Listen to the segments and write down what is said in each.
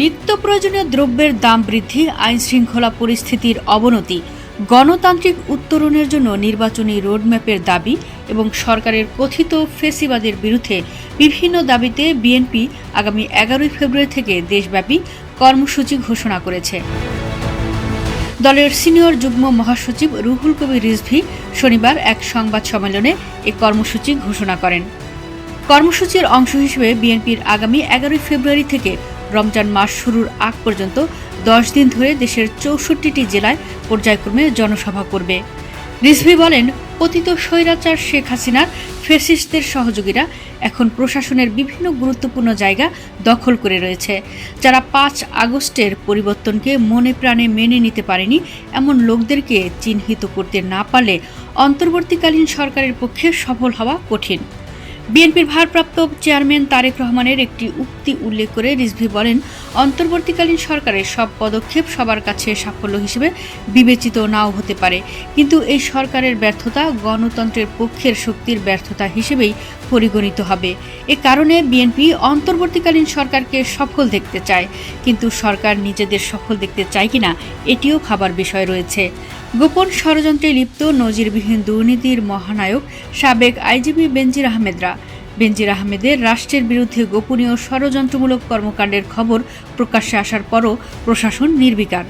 নিত্য প্রয়োজনীয় দ্রব্যের দাম বৃদ্ধি আইন শৃঙ্খলা পরিস্থিতির অবনতি, গণতান্ত্রিক উত্তরণের জন্য নির্বাচনী রোডম্যাপের দাবি এবং সরকারের কথিত ফেসিবাদের বিরুদ্ধে বিভিন্ন দাবিতে বিএনপি আগামী এগারোই ফেব্রুয়ারি থেকে দেশব্যাপী কর্মসূচি ঘোষণা করেছে। দলের সিনিয়র যুগ্ম মহাসচিব রুহুল কবির রিজভি শনিবার এক সংবাদ সম্মেলনে এ কর্মসূচি ঘোষণা করেন। কর্মসূচির অংশ হিসেবে বিএনপির আগামী এগারোই ফেব্রুয়ারি থেকে রমজান মাস শুরুর আগ পর্যন্ত দশ দিন ধরে দেশের চৌষট্টিটি জেলায় পর্যায়ক্রমে জনসভা করবে। রিজভি বলেন পতিত স্বৈরাচার শেখ হাসিনার ফেসিস্টদের সহযোগীরা এখন প্রশাসনের বিভিন্ন গুরুত্বপূর্ণ জায়গা দখল করে রয়েছে। যারা পাঁচ আগস্টের পরিবর্তনকে মনে প্রাণে মেনে নিতে পারেনি, এমন লোকদেরকে চিহ্নিত করতে না পারলে অন্তর্বর্তীকালীন সরকারের পক্ষে সফল হওয়া কঠিন। বিএনপির ভারপ্রাপ্ত চেয়ারম্যান তারেক রহমানের একটি উক্তি উল্লেখ করে রিজভি বলেন অন্তর্বর্তীকালীন সরকারের সব পদক্ষেপ সবার কাছে সাফল্য হিসেবে বিবেচিত নাও হতে পারে। কিন্তু এই সরকারের ব্যর্থতা গণতন্ত্রের পক্ষের শক্তির ব্যর্থতা হিসেবেই পরিগণিত হবে। এ কারণে বিএনপি অন্তর্বর্তীকালীন সরকারকে সফল দেখতে চায়। কিন্তু সরকার নিজেদের সফল দেখতে চায় কিনা, এটিও ভাবার বিষয় রয়েছে। গোপন ষড়যন্ত্রে লিপ্ত নজিরবিহীন দুর্নীতির মহানায়ক সাবেক আইজিপি বেনজির আহমেদরা বেনজির আহমেদের রাষ্ট্রের বিরুদ্ধে গোপনীয় ষড়যন্ত্রমূলক কর্মকাণ্ডের খবর প্রকাশ্যে আসার পরও প্রশাসন নির্বিকার।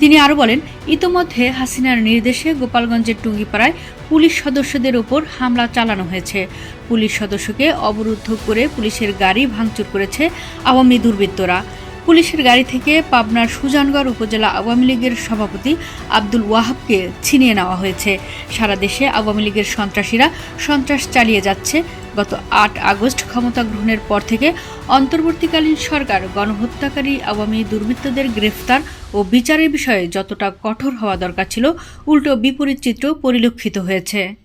তিনি আরও বলেন, ইতোমধ্যে হাসিনার নির্দেশে গোপালগঞ্জের টুঙ্গিপাড়ায় পুলিশ সদস্যদের ওপর হামলা চালানো হয়েছে। পুলিশ সদস্যকে অবরুদ্ধ করে পুলিশের গাড়ি ভাঙচুর করেছে আওয়ামী দুর্বৃত্তরা। পুলিশের গাড়ি থেকে পাবনার সুজানগড় উপজেলা আওয়ামী লীগের সভাপতি আব্দুল ওয়াহাবকে ছিনিয়ে নেওয়া হয়েছে। সারা দেশে আওয়ামী লীগের সন্ত্রাসীরা সন্ত্রাস চালিয়ে যাচ্ছে। গত আট আগস্ট ক্ষমতা গ্রহণের পর থেকে অন্তর্বর্তীকালীন সরকার গণহত্যাকারী আওয়ামী দুর্বৃত্তদের গ্রেফতার ও বিচারের বিষয়ে যতটা কঠোর হওয়া দরকার ছিল, উল্টো বিপরীত চিত্র পরিলক্ষিত হয়েছে।